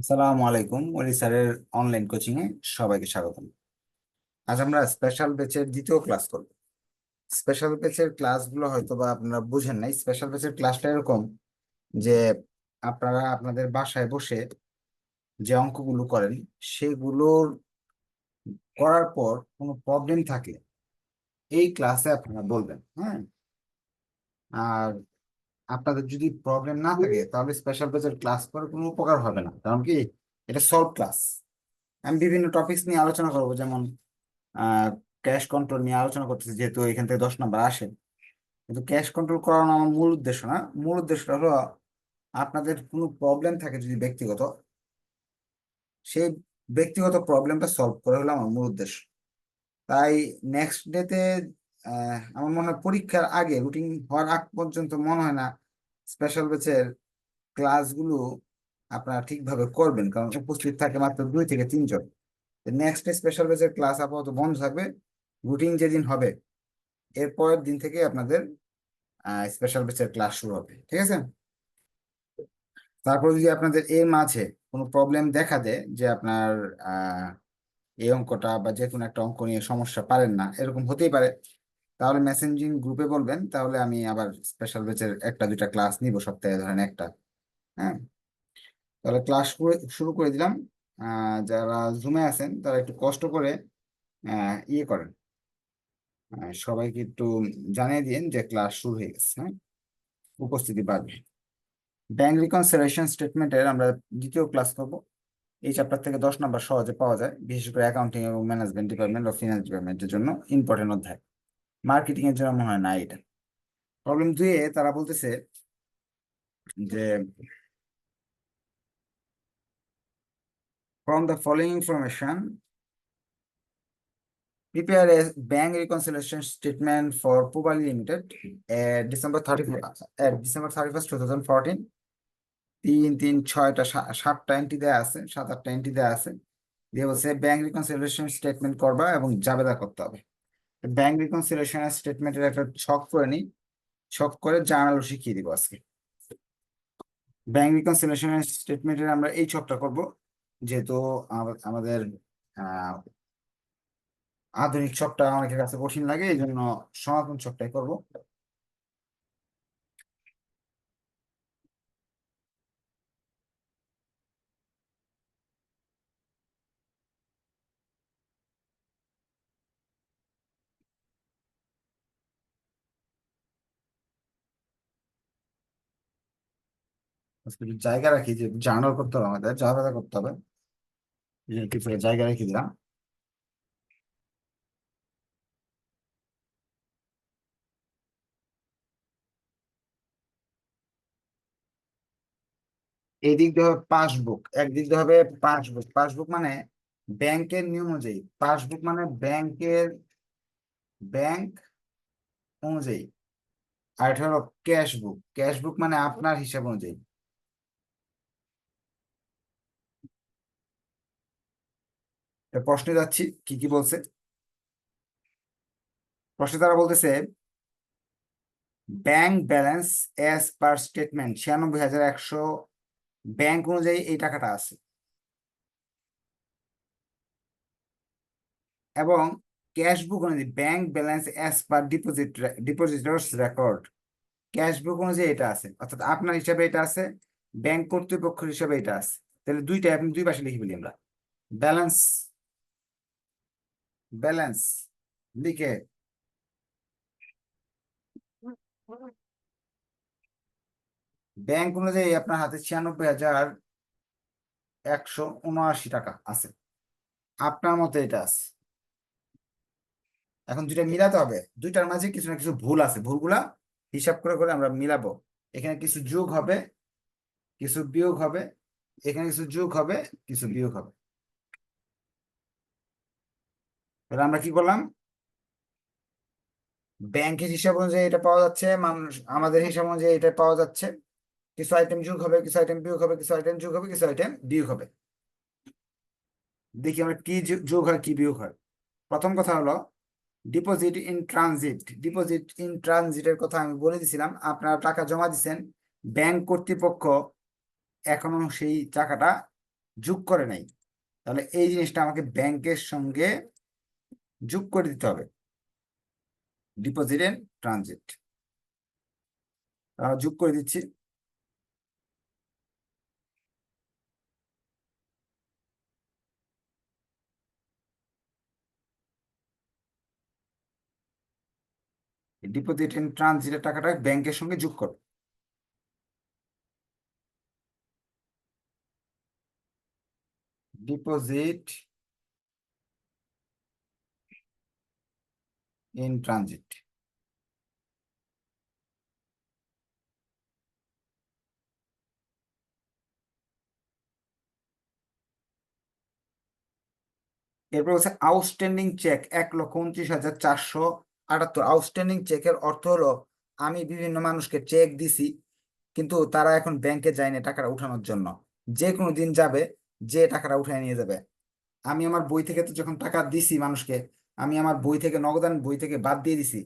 আসসালামু আলাইকুম। ওলি স্যারের অনলাইন কোচিং এ সবাইকে স্বাগতম। আজ আমরা স্পেশাল ব্যাচের দ্বিতীয় ক্লাস করব। স্পেশাল ব্যাচের ক্লাসগুলো হয়তো বা আপনারা বুঝেন নাই। স্পেশাল ব্যাচের ক্লাসটা এরকম যে আপনারা আপনাদের বাসায় বসে যে অঙ্কগুলো করেন, সেগুলোর করার পর কোনো প্রবলেম থাকলে এই ক্লাসে আপনারা বলবেন হ্যাঁ? আর আপনাদের যদি প্রবলেম না থাকে তাহলে স্পেশাল ব্যাচের ক্লাস করে কোনো উপকার হবে না। কারণ কি? এটা সলভ ক্লাস আমি বিভিন্ন টপিকস নিয়ে আলোচনা করব যেমন ক্যাশ কন্ট্রোল নিয়ে আলোচনা করতেছি যেহেতু এখান থেকে দশ নম্বর আসে। কিন্তু ক্যাশ কন্ট্রোল করানো আমার মূল উদ্দেশ্য না। মূল উদ্দেশ্যটা হলো আপনাদের কোনো প্রবলেম থাকে যদি ব্যক্তিগত সেই ব্যক্তিগত প্রবলেমটা সলভ করা হলো আমার মূল উদ্দেশ্য। তাই নেক্সট ডেতে আমার মনে হয় পরীক্ষার আগে রুটিন হওয়ার আগ পর্যন্ত মনে হয় না স্পেশাল ব্যাচের ক্লাসগুলো আপনারা ঠিকভাবে করবেন, কারণ উপস্থিত থাকে মাত্র দুই থেকে তিনজন। নেক্সট স্পেশাল ব্যাচের ক্লাস আপাতত বন্ধ থাকবে রুটিন যেদিন হবে এরপরের দিন থেকে আপনাদের স্পেশাল ব্যাচের ক্লাস শুরু হবে, ঠিক আছে? তারপর যদি আপনাদের এর মাঝে কোনো প্রবলেম দেখা দেয় যে আপনার এই অঙ্কটা বা যে কোনো একটা অঙ্ক নিয়ে সমস্যা পারেন না, এরকম হতেই পারে। তাহলে মেসেঞ্জিং গ্রুপে বলবেন, তাহলে আমি আবার স্পেশাল ব্যাচের একটা, দুইটা ক্লাস নিব সপ্তাহে ধরেন একটা হ্যাঁ? তাহলে ক্লাস শুরু করে দিলাম। যারা জুমে আছেন, তারা একটু কষ্ট করে ইয়ে করেন। সবাইকে একটু জানিয়ে দিন যে ক্লাস শুরু হয়ে গেছে হ্যাঁ? উপস্থিতি বাড়বে। ব্যাংক রিকনসিলিয়েশন স্টেটমেন্টের আমরা দ্বিতীয় ক্লাস করব। এই চ্যাপ্টার থেকে দশ নম্বর সহজে পাওয়া যায়, বিশেষ করে অ্যাকাউন্টিং এবং ম্যানেজমেন্ট ডিপার্টমেন্ট ও ফিনান্স ডিপার্টমেন্টের জন্য ইম্পর্টেন্ট অধ্যায়। মার্কেটিং এর জন্য মনে হয় না এটা প্রবলেম দুয়ে তারা বলতেছে যে from the following information prepare a bank reconciliation statement for Pubali Limited at December thirty at December thirty first two thousand fourteen তিন তিন ছয়টা সাতটা এন্ট্রি দেওয়া আছে সাত আটটা এন্ট্রি দেওয়া আছে দিয়ে বলছে ব্যাংক রিকনসিলিয়েশন স্টেটমেন্ট করবা এবং জাবেদা করতে হবে ব্যাংক রিকনসিলিয়েশন স্টেটমেন্টের একটা ছক করে নিই। ছক করে জার্নাল শিখিয়ে দিব আজকে? ব্যাংক স্টেটমেন্ট স্টেটমেন্টের আমরা এই ছকটা করব, যেহেতু আমা- আমাদের আধুনিক ছকটা অনেকের কাছে কঠিন লাগে এই জন্য সনাতন ছকটাই করব। জায়গা রাখি যে জার্নাল করতে হবে আমাদের জাবেদা করতে হবে। জায়গা রেখে দিলাম। এই দিক দিয়ে হবে পাসবুক একদিক দিয়ে হবে পাসবুক পাসবুক মানে ব্যাংকের নিয়ম অনুযায়ী পাসবুক মানে ব্যাংকের, ব্যাংক অনুযায়ী। আর এটা হলো ক্যাশ বুক ক্যাশ বুক মানে আপনার হিসাব অনুযায়ী। প্রশ্নে যাচ্ছি, কি কি বলছে? প্রশ্নে তারা বলতেছে bank balance as per statement ছিয়ানব্বই হাজার একশো ব্যাংক অনুযায়ী এই টাকাটা আছে। এবং ক্যাশ বুক অনুযায়ী bank balance as per deposit depositors record cash book অনুযায়ী এটা আছে, অর্থাৎ আপনার হিসাবে এটা আছে ব্যাংক কর্তৃপক্ষের হিসাবে এটা আছে। তাহলে দুইটা আপনি দুই পাশে লিখে ফেলি আমরা। ব্যালেন্স ব্যালেন্স, লিখে। ব্যাংক অনুযায়ী আপনার হাতে ছিয়ানব্বই হাজার একশো উনআশি টাকা আছে। আপনার মতে এটা আছে। এখন দুইটা মিলাতে হবে। দুইটার মাঝে কিছু না কিছু ভুল আছে। ভুলগুলা হিসাব করে করে আমরা মিলাবো। এখানে কিছু যোগ হবে, কিছু বিয়োগ হবে। এখানে কিছু যোগ হবে, কিছু বিয়োগ হবে। তাহলে আমরা কি করলাম? ব্যাংকের হিসাব অনুযায়ী এটা পাওয়া যাচ্ছে, মানুষ, আমাদের হিসাব অনুযায়ী এটা পাওয়া যাচ্ছে। কিছু আইটেম যোগ হবে, কিছু আইটেম বিয়োগ হবে, কিছু আইটেম যোগ হবে, কিছু আইটেম বিয়োগ হবে। দেখি আমরা কি যোগ হয়, কি বিয়োগ হয়। প্রথম কথা হলো deposit in transit deposit in ট্রানজিটের কথা আমি বলে দিছিলাম, আপনারা টাকা জমা দিচ্ছেন ব্যাংক কর্তৃপক্ষ এখনও সেই টাকাটা যোগ করে নাই। তাহলে এই জিনিসটা আমাকে ব্যাংকের সঙ্গে যোগ করে দিতে হবে। ডিপোজিট এন্ড ট্রানজিট যোগ করে দিচ্ছি। ডিপোজিট এন্ড ট্রানজিটের টাকাটা ব্যাংকের সঙ্গে যোগ করো। ডিপোজিট ইন ট্রানজিট এরপর হচ্ছে আউটস্ট্যান্ডিং চেক এক লক্ষ উনত্রিশ হাজার চারশো আটাত্তর। আউটস্ট্যান্ডিং চেকের অর্থ হলো, আমি বিভিন্ন মানুষকে চেক দিছি, কিন্তু তারা এখন ব্যাংকে যায়নি টাকাটা উঠানোর জন্য। যে কোনো দিন যাবে, যে টাকাটা উঠায় নিয়ে যাবে। আমি আমার বই থেকে তো যখন টাকা দিছি মানুষকে আমি আমার বই থেকে নগদান বই থেকে বাদ দিয়ে দিছি।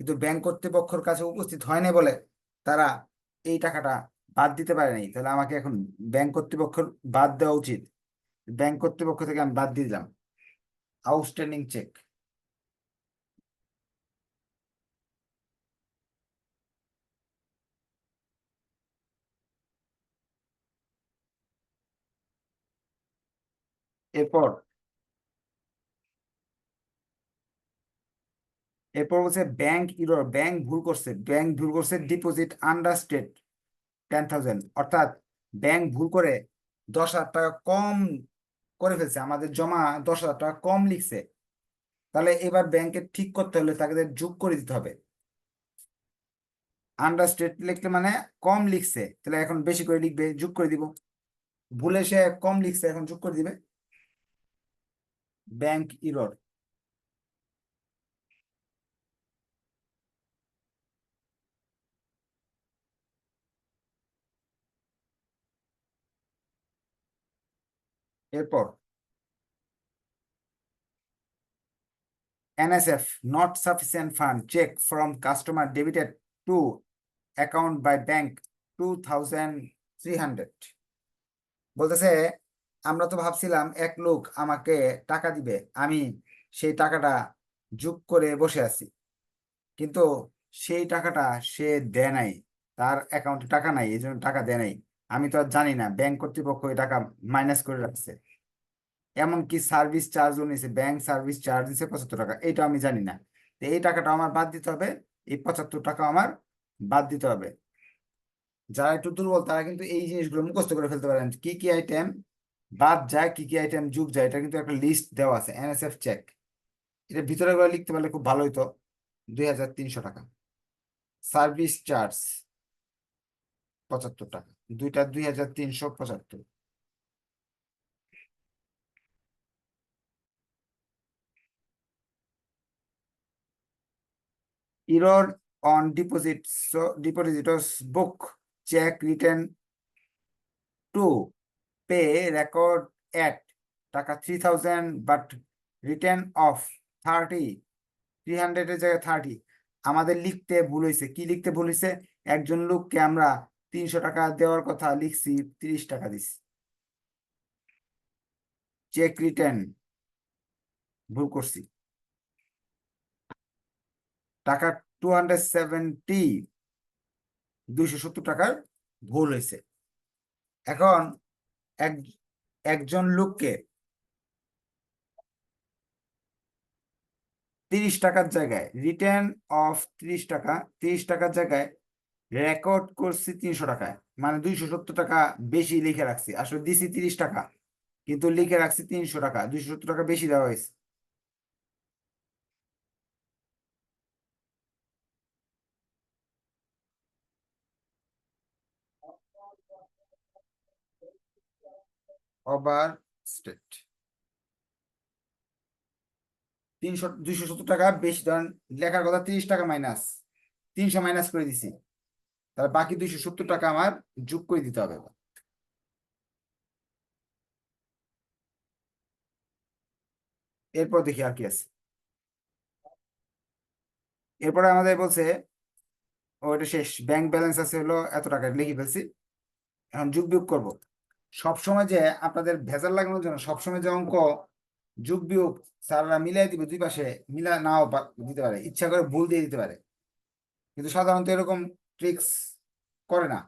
কিন্তু ব্যাংক কর্তৃপক্ষের কাছে উপস্থিত হয়নি বলে তারা এই টাকাটা বাদ দিতে পারে নাই। তাহলে আমাকে এখন ব্যাংক কর্তৃপক্ষের বাদ দেওয়া উচিত। ব্যাংক কর্তৃপক্ষ থেকে আমি বাদ দিয়ে দিলাম। Outstanding cheque. এরপর এরপর বলছে ব্যাংক ইরোর ব্যাংক ভুল করছে ব্যাংক ভুল করছে ডিপোজিট আন্ডারস্টেট টেন থাউজেন্ড অর্থাৎ ব্যাংক ভুল করে দশ হাজার টাকা কম করে ফেলছে, আমাদের জমা দশ হাজার টাকা কম লিখছে। তাহলে এবার ব্যাংকে ঠিক করতে হলে তাদের যোগ করে দিতে হবে। আন্ডারস্টেট লিখলে মানে কম লিখছে, তাহলে এখন বেশি করে লিখবে, যোগ করে দিব। ভুলে সে কম লিখছে, এখন যোগ করে দিবে। ব্যাংক ইরর এরপর NSF not sufficient fund cheque from customer debited to account by bank two thousand three hundred বলতেছে, আমরা তো ভাবছিলাম এক লোক আমাকে টাকা দিবে, আমি সেই টাকাটা যোগ করে বসে আছি। কিন্তু সেই টাকাটা সে দেয় নাই, তার অ্যাকাউন্টে টাকা নাই, এই টাকা দেয় নাই। আমি তো আর জানি না ব্যাংক কর্তৃপক্ষ এই টাকা মাইনাস করে রাখছে। এমনকি সার্ভিস চার্জও নিয়েছে ব্যাংক সার্ভিস চার্জ দিছে পঁচাত্তর টাকা এটা আমি জানি না। তো এই টাকাটা আমার বাদ দিতে হবে, এই পঁচাত্তর টাকা আমার বাদ দিতে হবে। যারা একটু দুর্বল, তারা কিন্তু এই জিনিসগুলো মুখস্থ করে ফেলতে পারেন, কি কি আইটেম বাদ যায়, কি কি আইটেম যুগ যায়, এটা কিন্তু একটা লিস্ট দেওয়া আছে এনএসএফ চেক এটা ভিতরে লিখতে পারলে খুব ভালো হতো দুই হাজার তিনশো টাকা। সার্ভিস চার্জ পঁচাত্তর টাকা। দুইটা দুই হাজার তিনশো পঁচাত্তর। On deposit, so depositors book check written to pay record at টাকা three thousand but return of thirty three হান্ড্রেডের জায়গায় থার্টি আমাদের লিখতে ভুল হয়েছে। কি লিখতে ভুল হয়েছে? একজন লোককে আমরা তিনশো টাকা দেওয়ার কথা লিখছি, তিরিশ টাকা দিছি চেক রিটার্ন ভুল করছি। টাকা টু হান্ড্রেড সেভেন্টি দুইশো সত্তর টাকার ভুল হয়েছে। এখন এক, একজন লোককে তিরিশ টাকার জায়গায় রিটার্ন অফ তিরিশ টাকা, তিরিশ টাকার জায়গায় রেকর্ড করছি তিনশো টাকায়। মানে দুইশো সত্তর টাকা বেশি লিখে রাখছি। আসলে দিছি তিরিশ টাকা, কিন্তু লিখে রাখছি তিনশো টাকা। দুইশো সত্তর টাকা বেশি দেওয়া হয়েছে। ওভার স্টেট তিনশো, দুইশো সত্তর টাকা বেশি, ধরেন লেখার কথা তিরিশ টাকা মাইনাস তিনশো মাইনাস করে দিছি। তাহলে বাকি দুইশো সত্তর টাকা আমার যোগ করে দিতে হবে এরপর দেখি আর কি আছে। এরপরে আমাদের বলছে ওইটা শেষ ব্যাংক ব্যালেন্স আছে হলো এত টাকা লিখে ফেলছি। এখন যুগ বিয়োগ করব। সবসময় যে আপনাদের ভেজাল লাগানোর জন্য সবসময় যে অঙ্ক যুগ বিয়োগ স্যাররা মিলাই দিবে দুই পাশে, মিলা নাও দিতে পারে। ইচ্ছা করে ভুল দিয়ে দিতে পারে। কিন্তু সাধারণত এরকম ট্রিক্স করে না।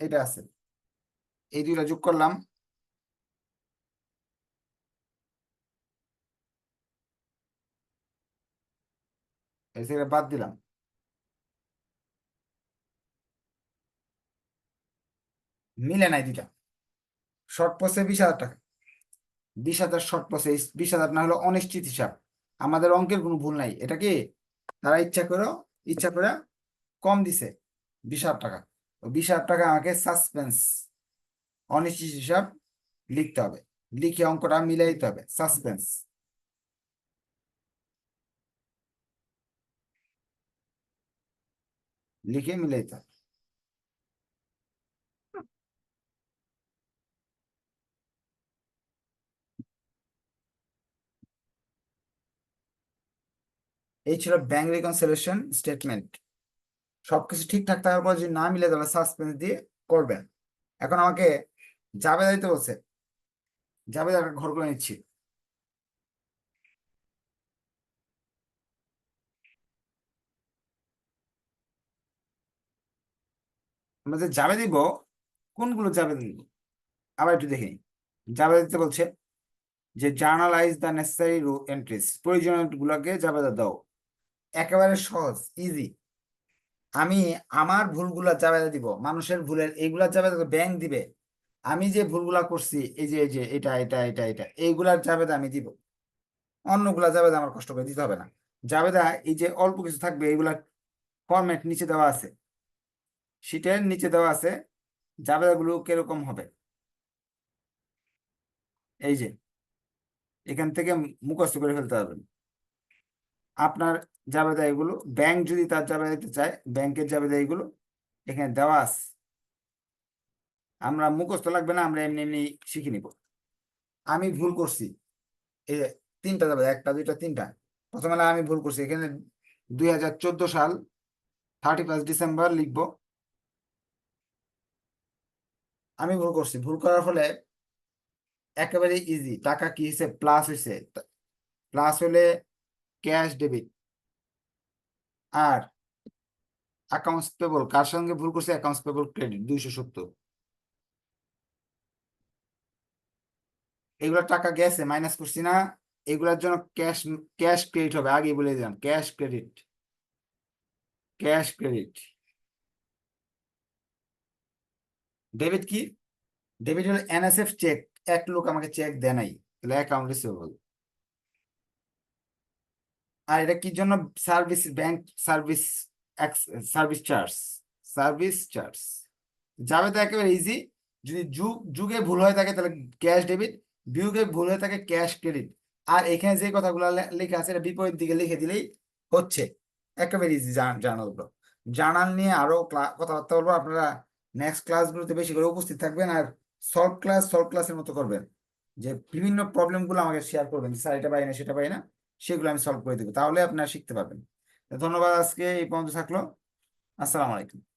এটা আছে। এই দুইটা যোগ করলাম। থেকে বাদ দিলাম। মিলে নাই দুইটা। শর্ট পসে বিশ হাজার টাকা। বিশ হাজার শর্ট প্রসেস বিশ হাজার না হলো অনিশ্চিত হিসাব। আমাদের অঙ্কের কোনো ভুল নাই। এটা কি? তারা ইচ্ছা করে ইচ্ছা করে কম দিছে, বিশ হাজার টাকা। বিশ হাজার টাকা আমাকে সাসপেন্স অনিশ্চিত হিসাব লিখতে হবে। লিখে অঙ্কটা মিলাই দিতে হবে সাসপেন্স লিখে মিলাই দিতে হবে। এই ছিল ব্যাংক রিকনসিলিয়েশন স্টেটমেন্ট সবকিছু ঠিকঠাক থাকার পর যদি না মিলে তাহলে সাসপেন্স দিয়ে করবেন। এখন আমাকে যাবে দিতে বলছে। একটা ঘর করে নিচ্ছি। আমরা যে যাবে দিব, কোনগুলো যাবে দিব? আবার একটু দেখে। যাবে দিতে বলছে যে জার্নালাইজ দ্য নেসেসারি এন্ট্রিজ প্রয়োজনীয় গুলোকে জাবেদা দাও। একেবারে সহজ ইজি আমি আমার ভুলগুলা জাবেদা দিব, মানুষের ভুলের এইগুলা জাবেদা ব্যাংক দিবে। আমি যে ভুলগুলা করছি, এই যে এই যে, এটা এটা এটা এটা, এইগুলার জাবেদা আমি দিব। অন্যগুলা জাবেদা আমার কষ্ট করে দিতে হবে না। জাবেদা এই যে অল্প কিছু থাকবে, এইগুলা ফরম্যাট নিচে দেওয়া আছে। শীটের নিচে দেওয়া আছে জাবেদাগুলো কীরকম হবে? এই যে, এখান থেকে মুখস্থ করে ফেলতে পারবেন আপনার জাবেদা এগুলো ব্যাংক যদি তার জাবেদা দিতে চায় ব্যাংকের জাবেদা এগুলো এখানে দেওয়া আছে। আমরা মুখস্থ লাগবে না, আমরা এমনি এমনি শিখে নিব। আমি ভুল করছি। যে তিনটা জাবেদা একটা, দুইটা, তিনটা। প্রথমে আমি ভুল করছি, এখানে দুই হাজার চোদ্দ সাল থার্টি ফার্স্ট ডিসেম্বর লিখব। আমি ভুল করছি। ভুল করার ফলে একেবারে ইজি টাকা কি হয়েছে প্লাস হয়েছে প্লাস হলে ক্যাশ ডেবিট। আর অ্যাকাউন্টস পেবল কার সঙ্গে ভুল করছে? অ্যাকাউন্টস পেবল ক্রেডিট দুইশো সত্তর। এগুলো টাকা গেছে মাইনাস করছি না, এগুলোর জন্য ক্যাশ ক্যাশ ক্রেডিট হবে। আগে বলে দিলাম cash credit cash credit debit কি? ডেবিট হলো এনএসএফ চেক এক লোক আমাকে চেক দেয় নাই, তাহলে অ্যাকাউন্ট রিসিভেবল আর এটা কি জন্য service bank service service charge service charge যাবে তো একেবারে ইজি যদি যুগ যুগে ভুল হয়ে থাকে তাহলে ক্যাশ ডেবিট বিয়োগে ভুল হয়ে থাকে ক্যাশ ক্রেডিট আর এখানে যে কথাগুলো লেখা আছে এটা বিপরীত দিকে লিখে দিলেই হচ্ছে। একেবারে ইজি জার্নালগুলো। জার্নাল নিয়ে আরও কথাবার্তা বলব। আপনারা নেক্সট ক্লাসগুলোতে বেশি করে উপস্থিত থাকবেন আর সলভ ক্লাস সলভ ক্লাসের মতো করবেন। যে বিভিন্ন প্রবলেমগুলো আমাকে শেয়ার করবেন স্যার, এটা পাই না, সেটা পাই না। সেগুলো আমি সলভ করে দেবো। তাহলে আপনারা শিখতে পারবেন। ধন্যবাদ আজকে, এই পর্যন্ত থাকল। আসসালামু আলাইকুম।